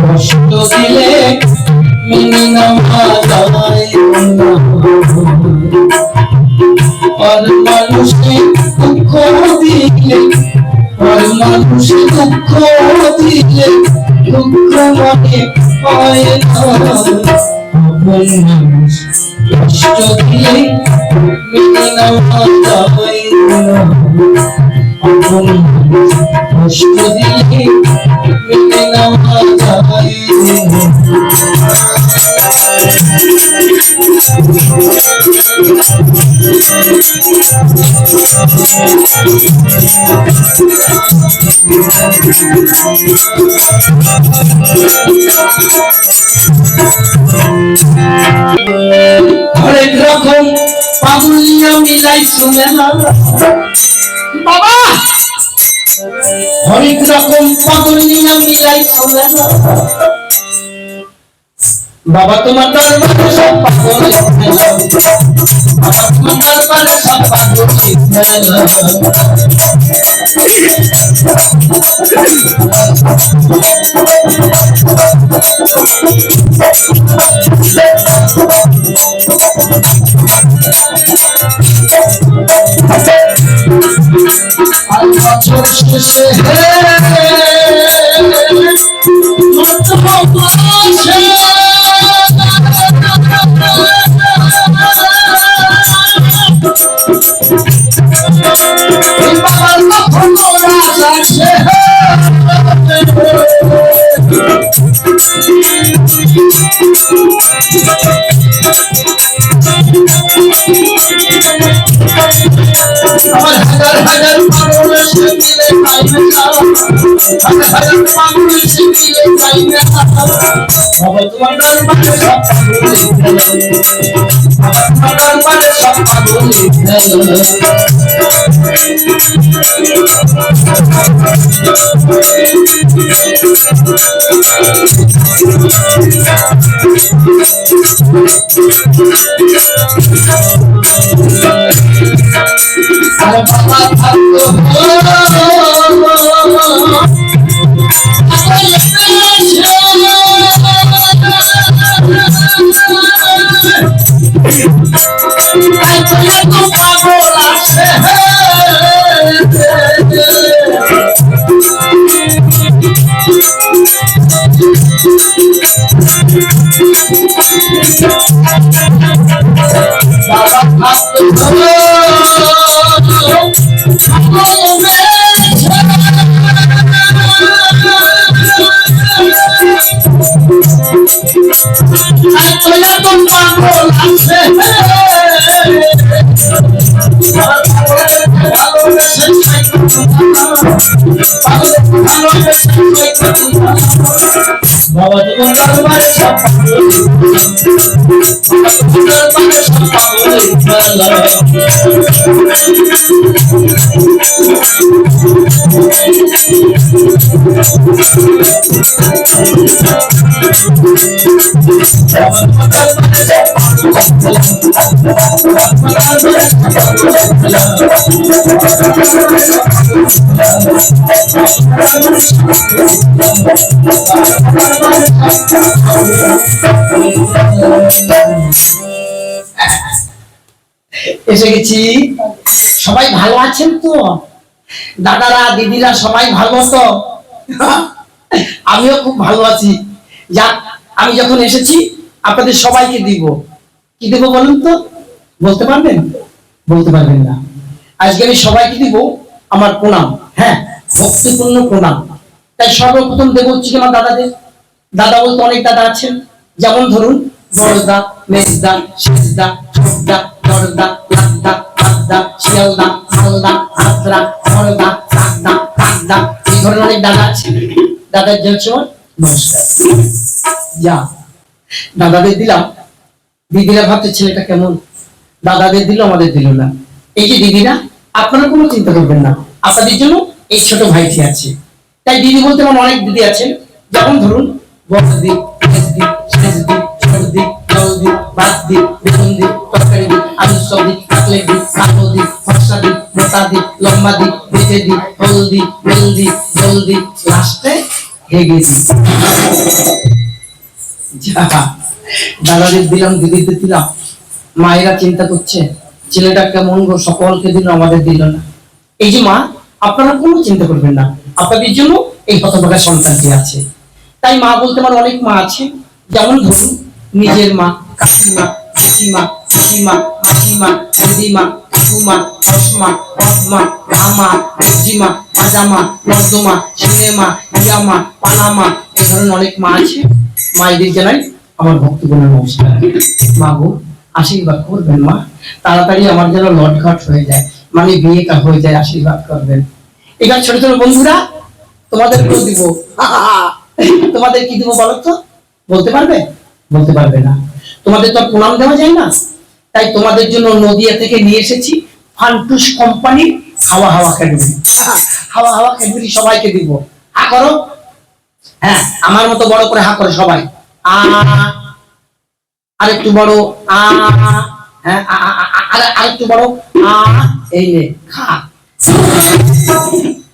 কষ্ট দিলে আর মানুষকে দুঃখ দিলে আর মানুষে দুঃখ দিলে না। মানুষ মানুষ কষ্ট দিলে মেনে নেওয়া যায় হরেক রকম পাগলিয়া মিলাই শুনে না বাবা! রকম বাবা তোমার দরবারে সব পাগল বাবা তোমার দরবারে সব পাগল বছর শেষে বাবা তোমার দরবারে সব পাগল বাবা তোমার দরবারে সব পাগল বাবা থাকতো বাবা বাবা তোমার দরবারে সব দরবারে সব এসে গেছি। সবাই ভালো আছেন তো? দাদারা, দিদিরা সবাই ভালো তো? আমিও খুব ভালো আছি। যাক, আমি যখন এসেছি, আপনাদের সবাইকে দিব। কি দেবো বলুন তো? বলতে পারবেন? বলতে পারবেন না। আজকে আমি সবাইকে দিব আমার প্রণাম। হ্যাঁ ভক্তিপূর্ণ প্রণাম। তাই সর্বপ্রথম দেব হচ্ছে আমার দাদাদের। দাদা বলতে অনেক দাদা আছেন। যেমন ধরুন বড়দা মেজদা শেষদা ছোটদা বড়দা লাদদা লাদদা, শিয়ালদা মালদা হাতরা বড়দা কাকদা কাকদা এই ধরনের অনেক দাদা আছে দাদার জলচর নমস্কার। যা, দাদাদের দিলাম। দিদিরা ভাবছে, ছেলেটা কেমন? দাদাদের দিল, আমাদের দিল না। এই যে দিদিরা, আপনারা কোনো চিন্তা করবেন না। আপনাদের জন্য এই ছোট ভাইটি আছে। তাই দিদি বলতে আমার অনেক দিদি আছেন। যেমন ধরুন লম্বা জলদি, লাস্টে হেগে দি যা। দাদাদের দিলাম, দিদিদের দিলাম। মায়েরা চিন্তা করছে, ছেলেটা কেমন গো, সকলকে দিল, আমাদের দিল না। এই যে মা, আপনারা কোনো চিন্তা করবেন না। আপনাদের জন্য এই হতভাগা সন্তানটি আছে। তাই মা বলতে আমার অনেক মা আছে। যেমন ধরুন, নিজের মা, কাকিমা পিসিমা পিসিমা মাসিমা দিদিমা ঠাকুমা রসমা রসমা মামা রজিমা মাজামা নর্দমা সিনেমা ইয়ামা পানামা এই ধরনের অনেক মা আছে। মায়েদের জানাই আমার ভক্তগণ নমস্কার মা গো আশীর্বাদ করবেন মা। তাড়াতাড়ি আমার যেন লটঘট হয়ে যায় মানে বিয়ে কা হয়ে যায়, আশীর্বাদ করবেন। এবার ছোট ছোট বন্ধুরা, তোমাদের কেউ দিব? তোমাদের কি দিব বলো তো? বলতে পারবে? বলতে পারবে না। তোমাদের তো প্রণাম দেওয়া যায় না। তাই তোমাদের জন্য নদিয়া থেকে নিয়ে এসেছি ফান্টুস কোম্পানি হাওয়া হাওয়া ক্যাডবেরি। হাওয়া হাওয়া ক্যাডবেরি সবাইকে দিব। হা করো। হ্যাঁ আমার মতো বড় করে হা করো সবাই। আ আরেকটু বড় আ হ্যাঁ আরেকটু বড় আ এই নে খা।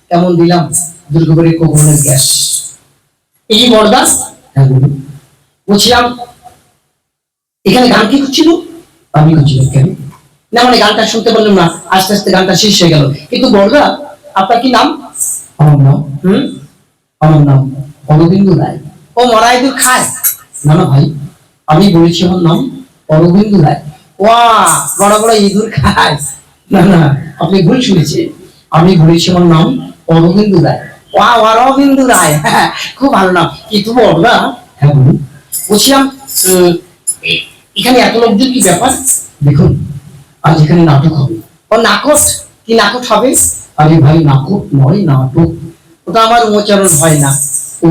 কেমন দিলাম? দুর্গপুরের কোকনের গ্যাস। এই বড়দা হ্যাঁ বলছিলাম এখানে গান কি করছিল? আমি করছিলাম কেন? না মানে গানটা শুনতে পারলাম না আস্তে আস্তে গানটা শেষ হয়ে গেল। কিন্তু বড়দা আপনার কি নাম? আমার নাম? হুম? আমার নাম অরবিন্দ রায়। ও মরা খায়। না না ভাই আমি বলেছি আমার নাম অরবিন্দ রায়। ওয়া বড় বড় ইঁদুর খায়। না না আপনি ভুল শুনেছেন। আমি বলেছি আমার নাম অরবিন্দ রায়। ওয়া অরবিন্দ রায়। হ্যাঁ, খুব ভালো নাম। কিন্তু বড়দা হ্যাঁ বলুন। বলছিলাম এখানে এত লোকজন কি ব্যাপার? দেখুন আজ এখানে নাটক হবে। ও নাকট কি নাকট হবে? আরে ভাই নাকট নয় নাটক। ওটা আমার উচ্চারণ হয় না।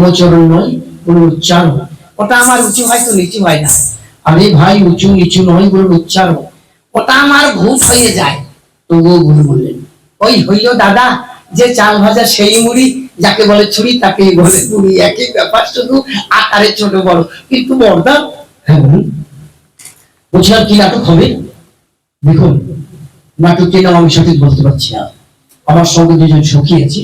উচ্চারণ নয় কোনো উচ্চারণ ওটা আমার উঁচু হয় তো নিচু হয় না। আরে ভাই উঁচু নিচু নয় বলুন উচ্চারণ। ওটা আমার ভূত হয়ে যায়। তবুও ভুল বললেন। ওই হইল দাদা যে চাল ভাজা সেই মুড়ি যাকে বলে ছুরি তাকে বলে মুড়ি। একই ব্যাপার শুধু আকারে ছোট বড়। কিন্তু বড়দা? হ্যাঁ বলুন। বলছিলাম কি নাটক হবে? দেখুন নাটকটির নাম আমি সঠিক বলতে পারছি না। আমার সঙ্গে দুজন সখী আছে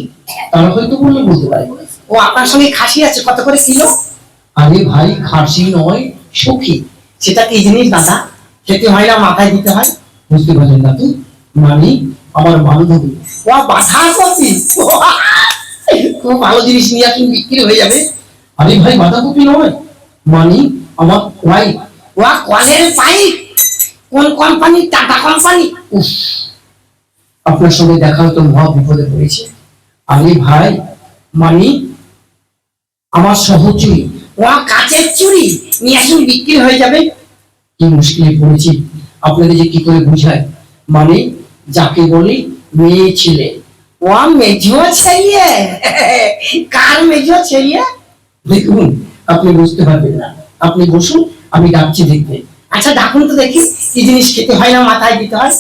তারা হয়তো বললে বলতে পারে। ও আপনার সঙ্গে খাসি আছে কত করে কিলো? আরে ভাই খাসি নয়, সখী। সেটা কি জিনিস দাদা, খেতে হয় না, মাথায় দিতে হয়। বুঝতে পারলেন না তুই মানে আমার বান্ধবী। ও বাধা কপি? খুব ভালো জিনিস নিয়ে আসুন বিক্রি হয়ে যাবে। আরে ভাই বাঁধাকপি নয়। মানে আমার ওয়াই ওয়া, কলের পাইপ। কোন কোম্পানি? Tata company. আপনার সঙ্গে দেখা হতো, মহা বিপদে পড়েছে। আমি ভাই, মানি আমার সহচুরি ওয়া কাচের চুরি নিয়ে আসুন বিক্রি হয়ে যাবে। কি মুশকিলে পড়েছি। আপনাদের যে কি করে বুঝায়? মানে যাকে বলি মেয়ে ছেলে। ওয়া মেজো ছেলে। কার মেজো ছেলে? দেখুন আপনি বুঝতে পারবেন না। আপনি বসুন আমি ডাকছি দেখতে। আচ্ছা ডাকুন তো দেখি কি জিনিস খেতে হয় না মাথায় দিতে হয়?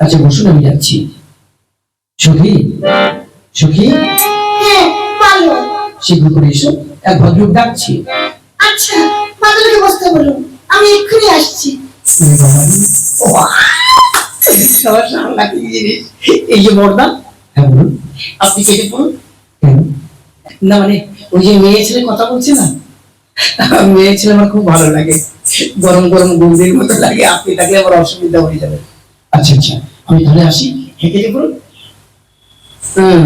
আচ্ছা বসুন আমি যাচ্ছি। সুখী সুখী। হ্যাঁ শীঘ্র করে এসো। এক ভদ্রলোক ডাকছি। আচ্ছা মাদুরকে বসতে বলুন আমি এক্ষুনি আসছি। রে। সবার জিনিস? এই যে বর্দা হ্যাঁ বলুন। আপনি কেটে পড়ুন। না মানে ওই যে মেয়ে ছেলে কথা বলছে না? মেয়ে ছেলে আমার খুব ভালো লাগে। গরম গরম গুন্ডির মতো লাগে। আপনি থাকলে আমার অসুবিধা হয়ে যাবে। আচ্ছা আচ্ছা। আমি তাহলে আসি। হেঁটে যে করুন হুম।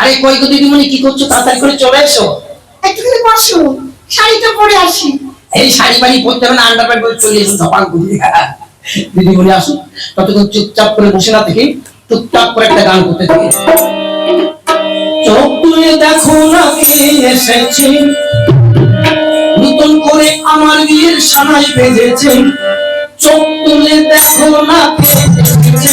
আরে কই গো দিদিমণি কি করছ? তাড়াতাড়ি করে চলে এসো। একটুখানি বসো শাড়িটা পরে আসি। এই শাড়ি বাড়ি পরতে হবে না আন্ডার প্যান্ট পরে চলে এসো ধপাল করে। দিদি বলে আসুন। ততক্ষণ চুপচাপ করে বসে না থেকে টুকটাক করে একটা গান করতে থাকে। চোখ তুলে দেখো না কে এসেছে। নতুন করে আমার বিয়ের সানাই বেজেছে চোখ তুলে দেখো না কে এসেছে।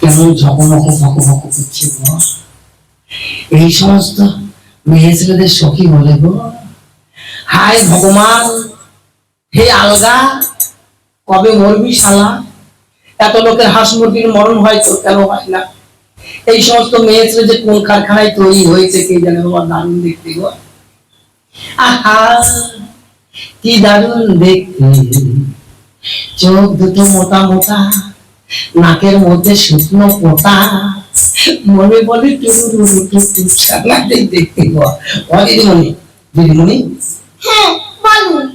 কেমন ঝকমক ফকমক করছে এই সমস্ত মেয়ে ছেলেদের সখী বলে গো, হায় ভগবান, হে আলগা, কবে মরবি শালা? এত লোকের হাঁস মুরগির মরণ হয় তো কেন হয় না? এই সমস্ত মেয়ে ছেলে যে কোন কারখানায় তৈরি হয়েছে কে জানে বাবা দারুণ দেখতে গো। আহা, কি দারুণ দেখতে। চোখ দুটো মোটা মোটা নাকের মধ্যে শুকনো পোতা মনে বলে টুরু দেখতে গো দিদিমণি দিদিমণি? হ্যাঁ বলুন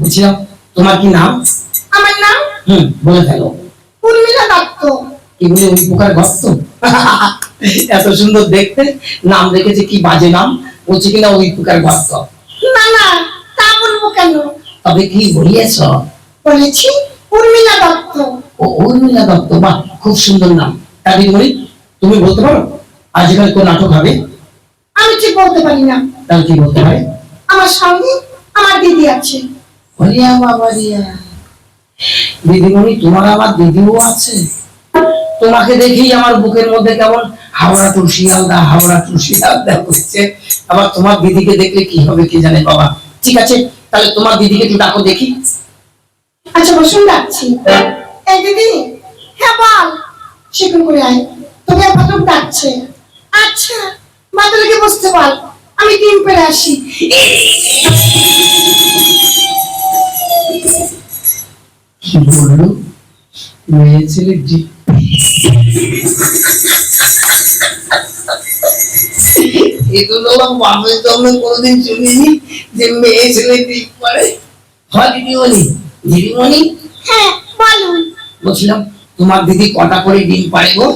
বুঝলাম। তোমার কি নাম? আমার নাম? হুম বলে ফেলো। উর্মিলা দত্ত। কি বলে ওই পোকার ভক্ত এত সুন্দর দেখতে। নাম রেখেছে কি বাজে নাম? বলছে কিনা ওই পোকার ভক্ত না না তা বলব কেন? তবে কি বলিয়েছ? বলেছি উর্মিলা দত্ত। উর্মিলা দত্ত বাহ খুব সুন্দর নাম। তুমি বলতে পারো আজ এখানে কোন নাটক হবে? আমি ঠিক বলতে পারি না। তাহলে কি বলতে পারে আমার সঙ্গে আমার দিদি আছে। হরিয়া দিদিমণি তোমার আমার দিদিও আছে? তোমাকে দেখেই আমার বুকের মধ্যে কেমন হাওড়া টু শিয়ালদা হাওড়া টু শিয়ালদা করছে আবার তোমার দিদিকে দেখলে কি হবে কি জানে বাবা। ঠিক আছে তাহলে তোমার দিদিকে একটু ডাকো দেখি। আচ্ছা বসুন ডাকছি। এই দিদি হ্যাঁ বল। সেখান করে আয়। তোকে পাঠক ডাকছে। আচ্ছা মাতালকে বসতে বল। আমি ডিম পেরে আসি। কি বলল? মেয়ে ছেলে এগুলো বাপের জন্মে কোনোদিন শুনিনি যে মেয়ে ছেলে ঠিক করে হয় দিদিমণি? দিদিমণি? হ্যাঁ বলুন। বলছিলাম তোমার দিদি কটা করে ডিম পারে গো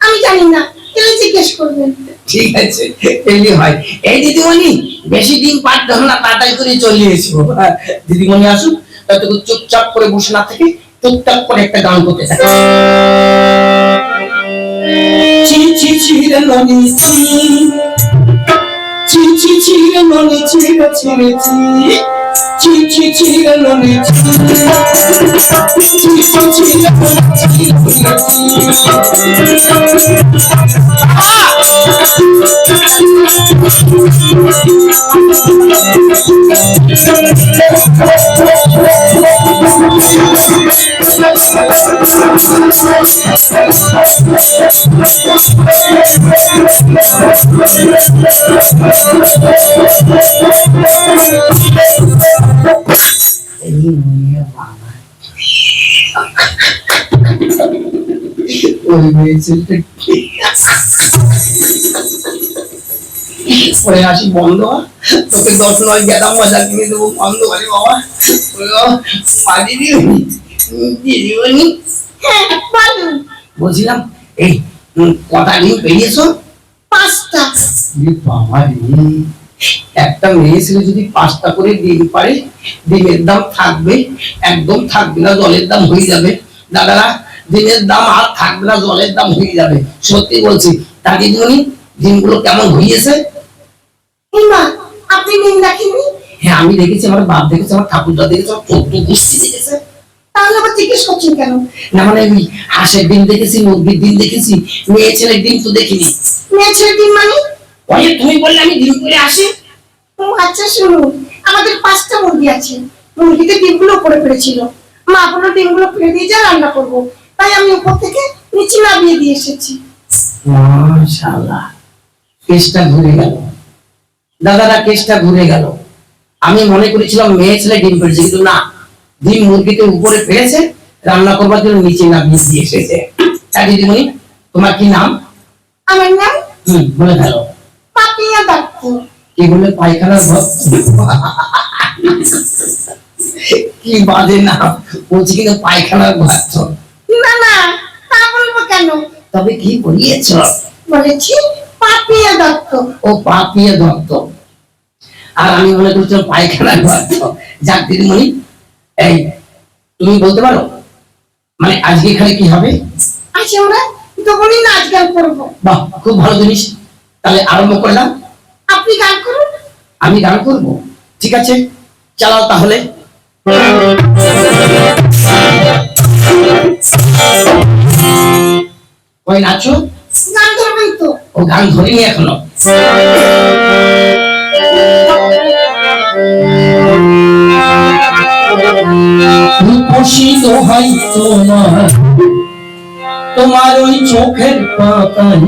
আমি জানি না কেউ জিজ্ঞেস করবেন ঠিক আছে এমনি হয় এই দিদিমণি বেশি ডিম পারতে হবে না তাড়াতাড়ি করে চলে এসো হ্যাঁ, দিদিমণি আসুক ততক্ষণ চুপচাপ করে বসে না থেকে টুকটাক করে একটা গান করতে থাকে চি চি চি রে ননি চি চি চি চি রে ননি চি রে চি রে চি চি Ölmeye çektik. ওরে হাসি বন্ধ তোকে দশ নয় গেদা মজা কিনে দেবো বন্ধ করে বাবা দিদিমণি বলছিলাম এই কটা ডিম পেরিয়েছো পাঁচটা বাবা রে একটা মেয়ে ছেলে যদি পাঁচটা করে ডিম পারে ডিমের দাম থাকবে একদম থাকবে না জলের দাম হয়ে যাবে দাদারা ডিমের দাম আর থাকবে না জলের দাম হয়ে যাবে সত্যি বলছি তা দিদিমণি ডিমগুলো কেমন ইমা আপনি ডিম দেখেননি? হ্যাঁ আমি দেখেছি আমার বাপ দেখেছে আমার ঠাকুরদা দেখেছে আমার গোষ্ঠী দেখেছে। তাহলে আবার জিজ্ঞেস করছেন কেন? না মানে আমি হাঁসের ডিম দেখেছি মুরগির ডিম দেখেছি মেয়ে ছেলের ডিম তো দেখিনি। মেয়ে ছেলে ডিম মানে? ওই তুমি বললে আমি ডিম করে আসি। ও আচ্ছা শুনুন আমাদের পাঁচটা মুরগি আছে। মুরগিতে ডিমগুলো উপরে পেরেছিল মা বলল ডিমগুলো ফেলে দিয়ে যা রান্না করব। তাই আমি উপর থেকে নিচে নামিয়ে দিয়ে এসেছি। মাশাআল্লাহ। কেসটা ঘুরে গেল। দাদারা কেসটা ঘুরে গেল। আমি মনে করেছিলাম মেয়ে ছেলে ডিম পেড়েছে কিন্তু না ডিম মুরগিতে উপরে পেয়েছে রান্না করবার জন্য নিচে নামিয়ে দিয়ে এসেছে তা দিদিমণি তোমার কি নাম? আমার নাম হুম বলে ফেলো। পাপিয়া দত্ত। কি বলে পায়খানার কি বাজে না বলছি কিন্তু পায়খানার ঘর না না তা বলব কেন? তবে কি বলিয়েছ? বলেছি পাপিয়া দত্ত। ও পাপিয়ে দত্ত। আর আমি মনে পায়খানার দত্ত। যাক দিদিমণি এই তুমি বলতে পারো? মানে আজকে এখানে কি হবে? আচ্ছা আমরা তখনই নাচ গান করব। বাহ খুব ভালো জিনিস। তাহলে আরম্ভ করলাম আপনি গান করুন। আমি গান করব। ঠিক আছে চালাও তাহলে। ওই নাচো? তো। ও গান ধরিনি এখনও? তোমার তোমার ওই চোখের পাতায়।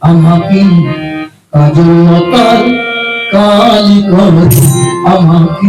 আমাকে কাজলতার কালি কর। আমাকে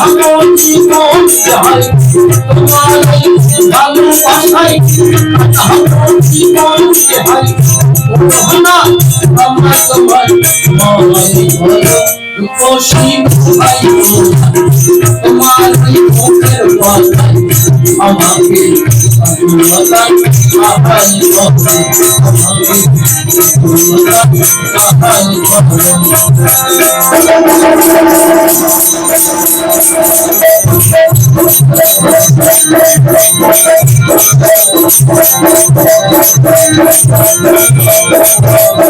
কর রূপসী দোহাই তোমার তোমার ওই চোখের পাতায় আমাকে কাজলতার কাহালি আমাকে কাজলতার কাহালি কর আমাকে